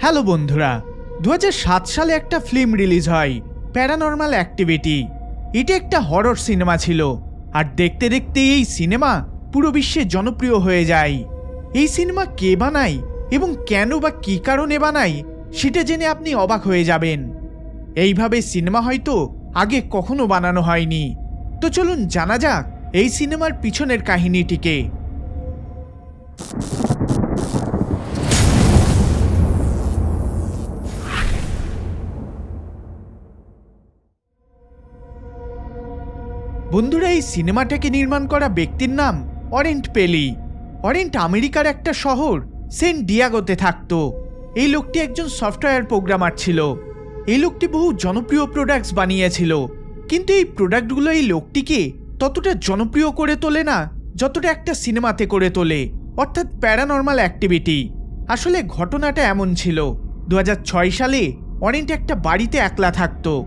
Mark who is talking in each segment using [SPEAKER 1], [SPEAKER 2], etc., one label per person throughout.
[SPEAKER 1] Hello বন্ধুরা দু হাজার সাত সালে একটা ফিল্ম রিলিজ হয়, প্যারানর্মাল অ্যাক্টিভিটি। এটা একটা হরর সিনেমা ছিল, আর দেখতে দেখতে এই সিনেমা পুরো বিশ্বে জনপ্রিয় হয়ে যায়। এই সিনেমা কে বানায় এবং কেন বা কী কারণে বানায়, সেটা জেনে আপনি অবাক হয়ে যাবেন। এইভাবে সিনেমা হয়তো আগে কখনো বানানো হয়নি। তো চলুন জানা যাক এই সিনেমার পিছনের কাহিনীটিকে। বন্ধুরা, এই সিনেমাটাকে নির্মাণ করা ব্যক্তির নাম অরেন্ট পেলি। অরেন্ট আমেরিকার একটা শহর, সেন্ট ডিয়াগোতে থাকতো। এই লোকটি একজন সফটওয়্যার প্রোগ্রামার ছিল। এই লোকটি বহু জনপ্রিয় প্রোডাক্টস বানিয়েছিল। কিন্তু এই প্রোডাক্টগুলো এই লোকটিকে ততটা জনপ্রিয় করে তোলে না, যতটা একটা সিনেমাতে করে তোলে, অর্থাৎ প্যারানর্মাল অ্যাক্টিভিটি আসলে ঘটনাটা এমন ছিল, দু হাজার ছয় সালে অরেন্ট একটা বাড়িতে একলা থাকতো।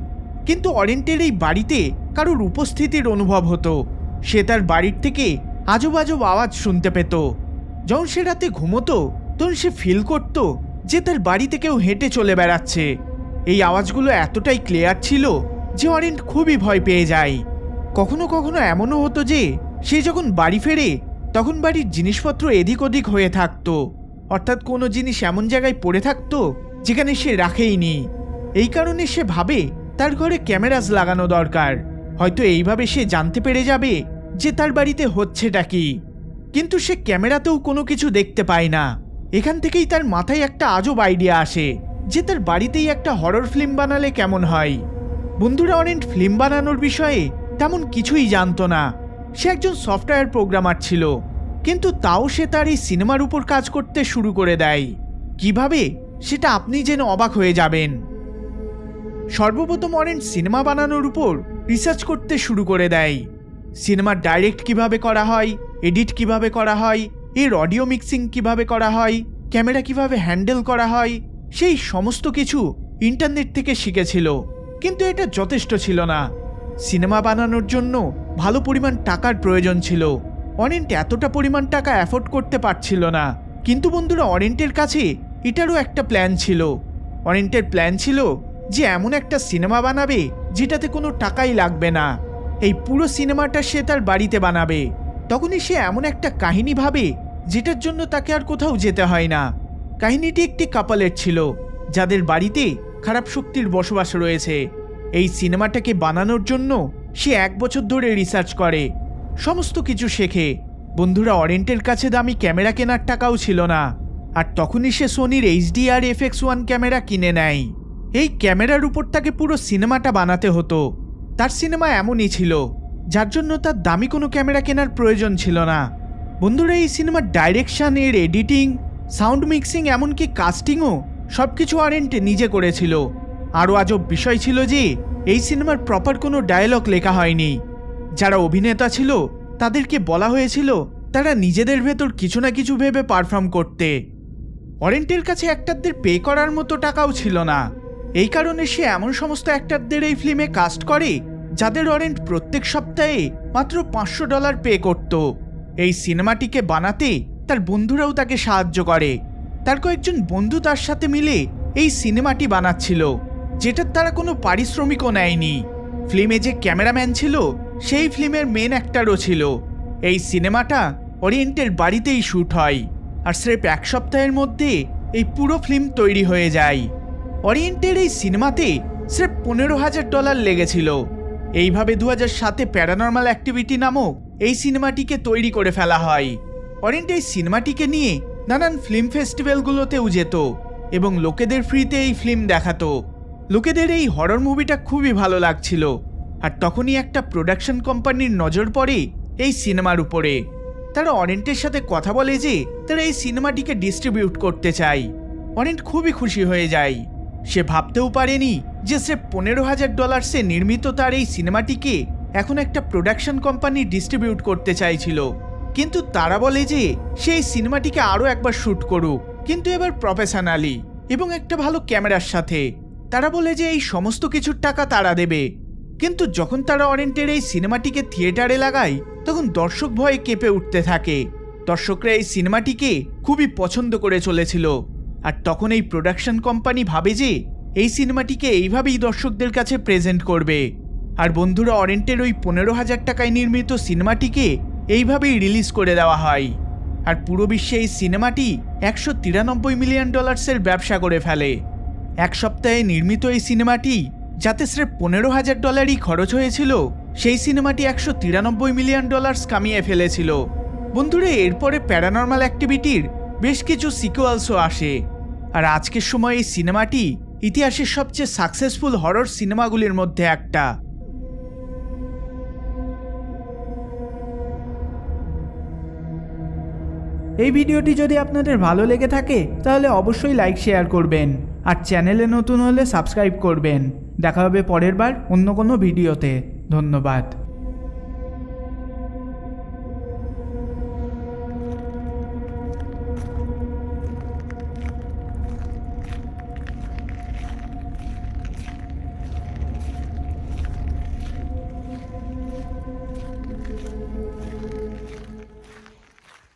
[SPEAKER 1] কিন্তু অরেন্টের এই বাড়িতে কারোর উপস্থিতির অনুভব হতো। সে তার বাড়ির থেকে আজব আজব আওয়াজ শুনতে পেত। যখন সে রাতে ঘুমোতো, তখন সে ফিল করত যে তার বাড়িতে কেউ হেঁটে চলে বেড়াচ্ছে। এই আওয়াজগুলো এতটাই ক্লিয়ার ছিল যে অরেন্ট খুবই ভয় পেয়ে যায়। কখনো কখনো এমনও হতো যে সে যখন বাড়ি ফেরে, তখন বাড়ির জিনিসপত্র এদিক ওদিক হয়ে থাকতো। অর্থাৎ কোনো জিনিস এমন জায়গায় পড়ে থাকতো যেখানে সে রাখেইনি। এই কারণে সে ভাবে তার ঘরে ক্যামেরাস লাগানো দরকার। হয়তো এইভাবে সে জানতে পেরে যাবে যে তার বাড়িতে হচ্ছেটা কি। কিন্তু সে ক্যামেরাতেও কোনো কিছু দেখতে পায় না। এখান থেকেই তার মাথায় একটা আজব আইডিয়া আসে যে তার বাড়িতেই একটা হরর ফিল্ম বানালে কেমন হয়। বন্ধুরা অনেক ফিল্ম বানানোর বিষয়ে তেমন কিছুই জানতো না। সে একজন সফটওয়্যার প্রোগ্রামার ছিল, কিন্তু তাও সে তার এই সিনেমার উপর কাজ করতে শুরু করে দেয়। কীভাবে? সেটা আপনি যেন অবাক হয়ে যাবেন। সর্বপ্রথম অরেঞ্জ সিনেমা বানানোর উপর রিসার্চ করতে শুরু করে দেয়। সিনেমার ডাইরেক্ট কীভাবে করা হয় এডিট কীভাবে করা হয়, এর অডিও মিক্সিং কীভাবে করা হয় ক্যামেরা কীভাবে হ্যান্ডেল করা হয়, সেই সমস্ত কিছু ইন্টারনেট থেকে শিখেছিল। কিন্তু এটা যথেষ্ট ছিল না। সিনেমা বানানোর জন্য ভালো পরিমাণ টাকার প্রয়োজন ছিল। অরেন্ট এতটা পরিমাণ টাকা অ্যাফোর্ড করতে পারছিল না। কিন্তু বন্ধুরা অরেন্টের কাছে এটারও একটা প্ল্যান ছিল। অরেন্টের প্ল্যান ছিল যে এমন একটা সিনেমা বানাবে যেটাতে কোনো টাকাই লাগবে না। এই পুরো সিনেমাটা সে তার বাড়িতে বানাবে। তখনই সে এমন একটা কাহিনী ভাবে যেটার জন্য তাকে আর কোথাও যেতে হয় না। কাহিনীটি একটি কাপালের ছিল, যাদের বাড়িতে খারাপ শক্তির বসবাস রয়েছে। এই সিনেমাটাকে বানানোর জন্য সে এক বছর ধরে রিসার্চ করে, সমস্ত কিছু শেখে। বন্ধুরা, অরেন্টের কাছে দামি ক্যামেরা কেনার টাকাও ছিল না। আর তখনই সে সোনির এইচডিআর এফএক্স ওয়ান ক্যামেরা কিনে নেয়। এই ক্যামেরার উপর তাকে পুরো সিনেমাটা বানাতে হতো। তার সিনেমা এমনই ছিল, যার জন্য তার দামি কোনো ক্যামেরা কেনার প্রয়োজন ছিল না। বন্ধুরা, এই সিনেমার ডাইরেকশন এর এডিটিং সাউন্ড মিক্সিং এমনকি কাস্টিংও সব কিছু অরেন্ট নিজে করেছিল। আরও আজব বিষয় ছিল যে, এই সিনেমার প্রপার কোনো ডায়ালগ লেখা হয়নি। যারা অভিনেতা ছিল, তাদেরকে বলা হয়েছিল তারা নিজেদের ভেতর কিছু না কিছু ভেবে পারফর্ম করতে। অরেন্টের কাছে অ্যাক্টারদের পে করার মতো টাকাও ছিল না। এই কারণে সে এমন সমস্ত অ্যাক্টারদের এই ফিল্মে কাস্ট করে, যাদের অরেন্ট প্রত্যেক সপ্তাহে মাত্র পাঁচশো ডলার পে করত। এই সিনেমাটিকে বানাতে তার বন্ধুরাও তাকে সাহায্য করে। তার কয়েকজন বন্ধু তার সাথে মিলে এই সিনেমাটি বানাচ্ছিল, যেটার তারা কোনো পারিশ্রমিকও নেয়নি। ফিল্মে যে ক্যামেরাম্যান ছিল, সেই ফিল্মের মেন অ্যাক্টারও ছিল। এই সিনেমাটা ওরিয়েন্টের বাড়িতেই শ্যুট হয়, আর স্রেফ এক সপ্তাহের মধ্যে এই পুরো ফিল্ম তৈরি হয়ে যায়। অরিয়েন্টের এই সিনেমাতে স্রেফ পনেরো হাজার ডলার লেগেছিল। এইভাবে দু হাজার সাতে প্যারানর্মাল অ্যাক্টিভিটি নামক এই সিনেমাটিকে তৈরি করে ফেলা হয়। অরিয়েন্ট এই সিনেমাটিকে নিয়ে নানান ফিল্ম ফেস্টিভ্যালগুলোতেও যেত এবং লোকেদের ফ্রিতে এই ফিল্ম দেখাতো। লোকেদের এই হরর মুভিটা খুবই ভালো লাগছিল। আর তখনই একটা প্রোডাকশন কোম্পানির নজর পড়ে এই সিনেমার উপরে। তারা অরেন্টের সাথে কথা বলে যে তারা এই সিনেমাটিকে ডিস্ট্রিবিউট করতে চায়। অরেন্ট খুবই খুশি হয়ে যায়। সে ভাবতেও পারেনি যে সে পনেরো হাজার ডলার্সে নির্মিত তার এই সিনেমাটিকে এখন একটা প্রোডাকশন কোম্পানি ডিস্ট্রিবিউট করতে চাইছিল। কিন্তু তারা বলে যে, সে এই সিনেমাটিকে আরও একবার শ্যুট করুক। কিন্তু এবার প্রফেশনালি এবং একটা ভালো ক্যামেরার সাথে। তারা বলে যে, এই সমস্ত কিছুর টাকা তারা দেবে। কিন্তু যখন তারা অরেন্টের এই সিনেমাটিকে থিয়েটারে লাগায়, তখন দর্শক ভয়ে কেঁপে উঠতে থাকে। দর্শকরা এই সিনেমাটিকে খুবই পছন্দ করে চলেছিল। আর তখন এই প্রোডাকশন কোম্পানি ভাবে যে এই সিনেমাটিকে এইভাবেই দর্শকদের কাছে প্রেজেন্ট করবে। আর বন্ধুরা, অরেন্টের ওই পনেরো হাজার টাকায় নির্মিত সিনেমাটিকে এইভাবেই রিলিজ করে দেওয়া হয়। আর পুরো বিশ্বে এই সিনেমাটি একশো তিরানব্বই মিলিয়ন ডলার্সের ব্যবসা করে ফেলে। এক সপ্তাহে নির্মিত এই সিনেমাটি যাতে স্রেফ পনেরো হাজার ডলারই খরচ হয়েছিল, সেই সিনেমাটি একশো তিরানব্বই মিলিয়ন ডলার্স কামিয়ে ফেলেছিল। বন্ধুরা, এরপরে প্যারানর্মাল অ্যাক্টিভিটির বেশ কিছু সিকুয়ালসও আসে। আর আজকের সময় এই সিনেমাটি ইতিহাসের সবচেয়ে সাকসেসফুল হরর সিনেমাগুলির মধ্যে একটা।
[SPEAKER 2] এই ভিডিওটি যদি আপনাদের ভালো লেগে থাকে, তাহলে অবশ্যই লাইক শেয়ার করবেন। আর চ্যানেলে নতুন হলে সাবস্ক্রাইব করবেন। দেখা হবে পরের বার অন্য কোনো ভিডিওতে। ধন্যবাদ।